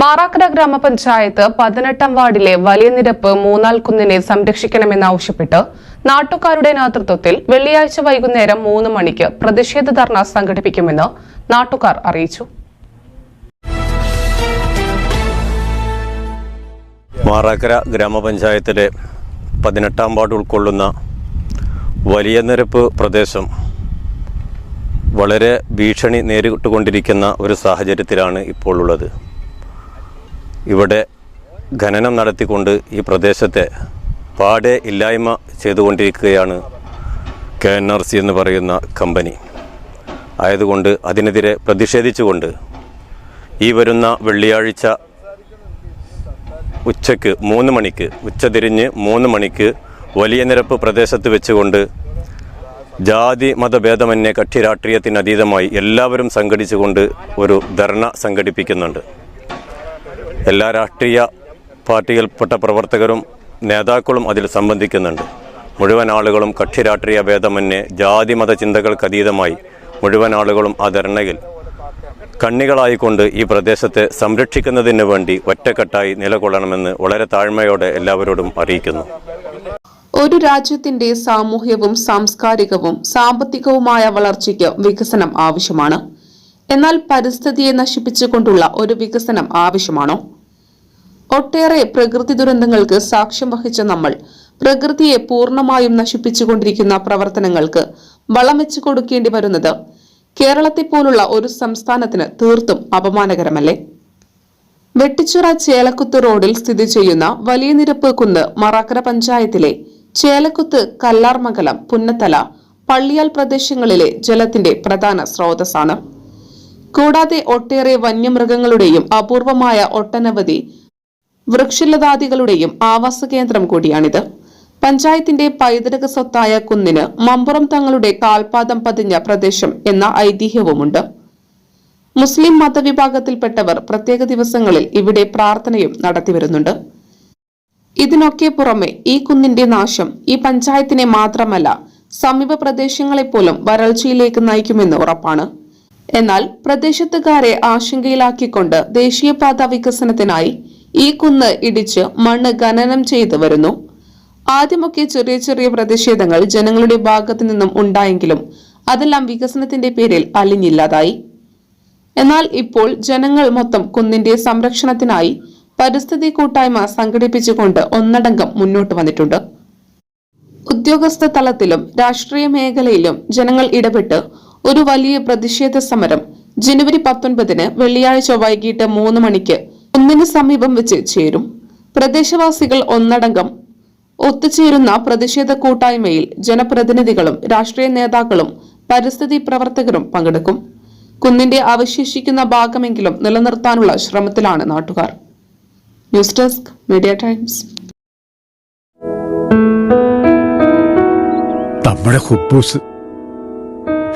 മാറാക്കര ഗ്രാമപഞ്ചായത്ത് പതിനെട്ടാം വാർഡിലെ വലിയ നിരപ്പ് മൂന്നാൽ കുന്നിനെ സംരക്ഷിക്കണമെന്നാവശ്യപ്പെട്ട് നാട്ടുകാരുടെ നേതൃത്വത്തിൽ വെള്ളിയാഴ്ച വൈകുന്നേരം മൂന്ന് മണിക്ക് പ്രതിഷേധ ധർണ സംഘടിപ്പിക്കുമെന്ന് നാട്ടുകാർ അറിയിച്ചു. മാറാക്കര ഗ്രാമപഞ്ചായത്തിലെ പതിനെട്ടാം വാർഡ് ഉൾക്കൊള്ളുന്ന വലിയ നിരപ്പ് പ്രദേശം വളരെ ഭീഷണി നേരിട്ടുകൊണ്ടിരിക്കുന്ന ഒരു സാഹചര്യത്തിലാണ് ഇപ്പോൾ ഉള്ളത്. ഇവിടെ ഖനനം നടത്തിക്കൊണ്ട് ഈ പ്രദേശത്തെ പാടെ ഇല്ലായ്മ ചെയ്തുകൊണ്ടിരിക്കുകയാണ് കെ എൻ ആർ സി എന്ന് പറയുന്ന കമ്പനി. ആയതുകൊണ്ട് അതിനെതിരെ പ്രതിഷേധിച്ചുകൊണ്ട് ഈ വരുന്ന വെള്ളിയാഴ്ച ഉച്ചയ്ക്ക് മൂന്ന് മണിക്ക് ഉച്ചതിരിഞ്ഞ് മൂന്ന് മണിക്ക് വലിയ നിരപ്പ് പ്രദേശത്ത് വെച്ചുകൊണ്ട് ജാതി മതഭേദമന്യേ കക്ഷി രാഷ്ട്രീയത്തിനതീതമായി എല്ലാവരും സംഘടിച്ചുകൊണ്ട് ഒരു ധർണ സംഘടിപ്പിക്കുന്നുണ്ട്. എല്ലാ രാഷ്ട്രീയ പാർട്ടികൾപ്പെട്ട പ്രവർത്തകരും നേതാക്കളും അതിൽ സംബന്ധിക്കുന്നുണ്ട്. മുഴുവൻ ആളുകളും കക്ഷി രാഷ്ട്രീയ ഭേദമന്യേ ജാതി മത ചിന്തകൾക്കതീതമായി മുഴുവൻ ആളുകളും ആ ധരണയിൽ കണ്ണികളായിക്കൊണ്ട് ഈ പ്രദേശത്തെ സംരക്ഷിക്കുന്നതിന് വേണ്ടി ഒറ്റക്കെട്ടായി നിലകൊള്ളണമെന്ന് വളരെ താഴ്മയോടെ എല്ലാവരോടും അറിയിക്കുന്നു. ഒരു രാജ്യത്തിന്റെ സാമൂഹ്യവും സാംസ്കാരികവും സാമ്പത്തികവുമായ വളർച്ചയ്ക്ക് വികസനം ആവശ്യമാണ്. എന്നാൽ പരിസ്ഥിതിയെ നശിപ്പിച്ചുകൊണ്ടുള്ള ഒരു വികസനം ആവശ്യമാണോ? ഒട്ടേറെ പ്രകൃതി ദുരന്തങ്ങൾക്ക് സാക്ഷ്യം വഹിച്ച നമ്മൾ പ്രകൃതിയെ പൂർണമായും നശിപ്പിച്ചുകൊണ്ടിരിക്കുന്ന പ്രവർത്തനങ്ങൾക്ക് വളം വെച്ചു കൊടുക്കേണ്ടി വരുന്നത് കേരളത്തെ പോലുള്ള ഒരു സംസ്ഥാനത്തിന് തീർത്തും അപമാനകരമല്ലേ? വെട്ടിച്ചിറ ചേലക്കുത്ത് റോഡിൽ സ്ഥിതി ചെയ്യുന്ന വലിയ നിരപ്പ് കുന്ന് മറാക്കര പഞ്ചായത്തിലെ ചേലക്കുത്ത് കല്ലാർമംഗലം പുന്നത്തല പള്ളിയാൽ പ്രദേശങ്ങളിലെ ജലത്തിന്റെ പ്രധാന സ്രോതസ്സാണ്. കൂടാതെ ഒട്ടേറെ വന്യമൃഗങ്ങളുടെയും അപൂർവമായ ഒട്ടനവധി വൃക്ഷലതാദികളുടെയും ആവാസ കേന്ദ്രം കൂടിയാണിത്. പഞ്ചായത്തിന്റെ പൈതൃക സ്വത്തായ കുന്നിന് മമ്പുറം തങ്ങളുടെ കാൽപാദം പതിഞ്ഞ പ്രദേശം എന്ന ഐതിഹ്യവുമുണ്ട്. മുസ്ലിം മതവിഭാഗത്തിൽപ്പെട്ടവർ പ്രത്യേക ദിവസങ്ങളിൽ ഇവിടെ പ്രാർത്ഥനയും നടത്തിവരുന്നുണ്ട്. ഇതിനൊക്കെ പുറമെ ഈ കുന്നിന്റെ നാശം ഈ പഞ്ചായത്തിനെ മാത്രമല്ല സമീപ പ്രദേശങ്ങളെപ്പോലും വരൾച്ചയിലേക്ക് നയിക്കുമെന്ന് ഉറപ്പാണ്. എന്നാൽ പ്രദേശത്തുകാരെ ആശങ്കയിലാക്കിക്കൊണ്ട് ദേശീയപാത വികസനത്തിനായി ഈ കുന്ന് ഇടിച്ച് മണ്ണ് ഖനനം ചെയ്തു വരുന്നു. ആദ്യമൊക്കെ ചെറിയ ചെറിയ പ്രതിഷേധങ്ങൾ ജനങ്ങളുടെ ഭാഗത്തു നിന്നും ഉണ്ടായെങ്കിലും അതെല്ലാം വികസനത്തിന്റെ പേരിൽ അലിഞ്ഞില്ലാതായി. എന്നാൽ ഇപ്പോൾ ജനങ്ങൾ മൊത്തം കുന്നിന്റെ സംരക്ഷണത്തിനായി പരിസ്ഥിതി കൂട്ടായ്മ സംഘടിപ്പിച്ചുകൊണ്ട് ഒന്നടങ്കം മുന്നോട്ട് വന്നിട്ടുണ്ട്. ഉദ്യോഗസ്ഥ തലത്തിലും രാഷ്ട്രീയ മേഖലയിലും ജനങ്ങൾ ഇടപെട്ട് ഒരു വലിയ പ്രതിഷേധ സമരം. ജനുവരി പത്തൊൻപതിന് വെള്ളിയാഴ്ച വൈകിട്ട് മൂന്ന് മണിക്ക് ഒന്നിന് സമീപം വെച്ച് ചേരും. പ്രദേശവാസികൾ ഒന്നടങ്കം ഒത്തുചേരുന്ന പ്രതിഷേധ കൂട്ടായ്മയിൽ ജനപ്രതിനിധികളും രാഷ്ട്രീയ നേതാക്കളും പരിസ്ഥിതി പ്രവർത്തകരും പങ്കെടുക്കും. കുന്നിന്റെ അവശേഷിക്കുന്ന ഭാഗമെങ്കിലും നിലനിർത്താനുള്ള ശ്രമത്തിലാണ് നാട്ടുകാർ. News desk Media Times. നമ്മുടെ കുബൂസ്